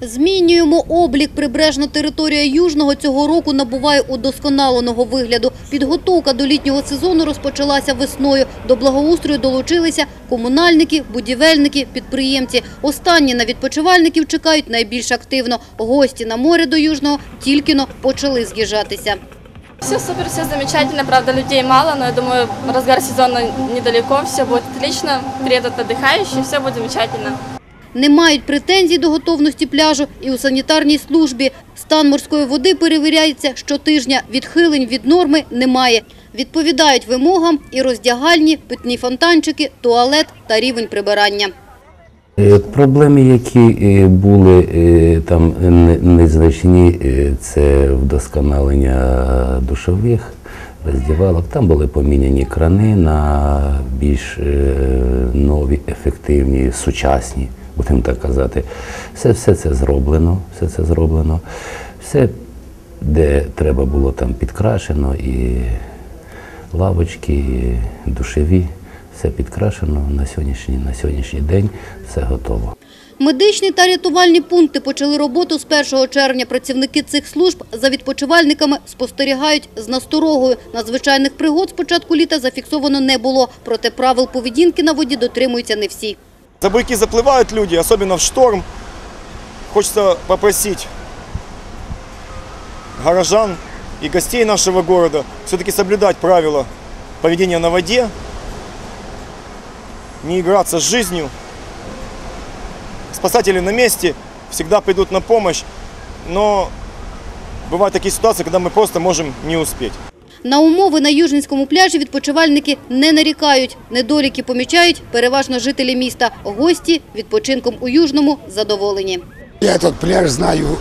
Змінюємо облік. Прибережна територія Южного цього року набуває удосконаленого вигляду. Підготовка до літнього сезону розпочалася весною. До благоустрою долучилися комунальники, будівельники, підприємці. Останні на відпочивальників чекають найбільш активно. Гості на море до Южного тільки-но почали з'їжджатися. Все супер, все замечательно. Правда, людей мало, но я думаю, разгар сезона недалеко, все будет отлично. Приедут отдыхающие, все будет замечательно. Не мають претензій до готовності пляжу і у санітарній службі. Стан морської води перевіряється щотижня. Відхилень від норми немає. Відповідають вимогам і роздягальні, питні фонтанчики, туалет та рівень прибирання. Е, Проблеми, які е, були е, там незначні, це вдосконалення душових роздівалок. Там були поміняні крани на більш нові, ефективні, сучасні, будемо так казати. Все, все це зроблено, все це зроблено. Все, де треба було там підкрашено, і лавочки, і душеві, все підкрашено на сьогоднішній, на сьогоднішній день, все готово. Медичні та рятувальні пункти почали роботу з 1 червня. Працівники цих служб за відпочивальниками спостерігають з насторогою. Надзвичайних пригод з початку літа зафіксовано не було. Проте правил поведінки на воді дотримуються не всі. За буйки заплывают люди, особенно в шторм. Хочется попросить горожан и гостей нашего города все-таки соблюдать правила поведения на воде, не играться с жизнью. Спасатели на месте всегда придут на помощь, но бывают такие ситуации, когда мы просто можем не успеть. На умови на Южненському пляжі відпочивальники не нарікають. Недоліки помічають переважно жителі міста. Гості відпочинком у Южному задоволені. Я этот пляж знаю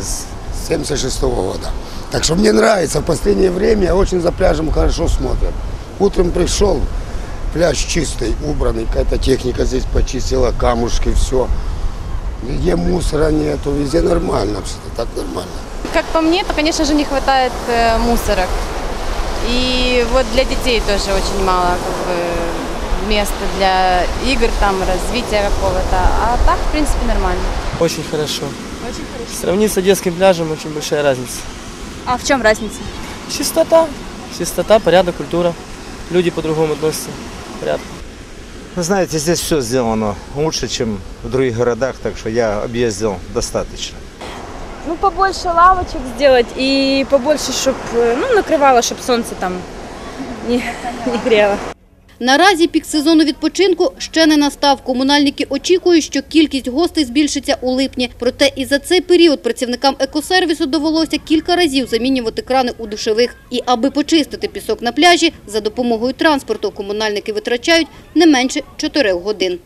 с 76 года. Так что мне нравится. В последнее время очень за пляжем хорошо смотрят. Утром пришел, пляж чистый, убранный. Какая-то техника здесь почистила, камушки, все. Нигде мусора нету, везде нормально. все так нормально. Как по мне, то, конечно же, не хватает э, мусорок. И вот для детей тоже очень мало как бы, места для игр, там, развития какого-то. А так, в принципе, нормально. Очень хорошо. Очень хорошо. Сравнить с одесским пляжем очень большая разница. А в чем разница? Чистота. Чистота, порядок, культура. Люди по-другому относятся. к Порядку. Вы знаете, здесь все сделано лучше, чем в других городах, так что я объездил достаточно. Ну, побольше лавочек сделать и побольше, чтобы, ну, накрывало, чтобы солнце там не, не грело. Наразі пік сезону відпочинку ще не настав. Комунальники очікують, що кількість гостей збільшиться у липні. Проте і за цей період працівникам екосервісу довелося кілька разів замінювати крани у душових. І аби почистити пісок на пляжі, за допомогою транспорту комунальники витрачають не менше 4 годин.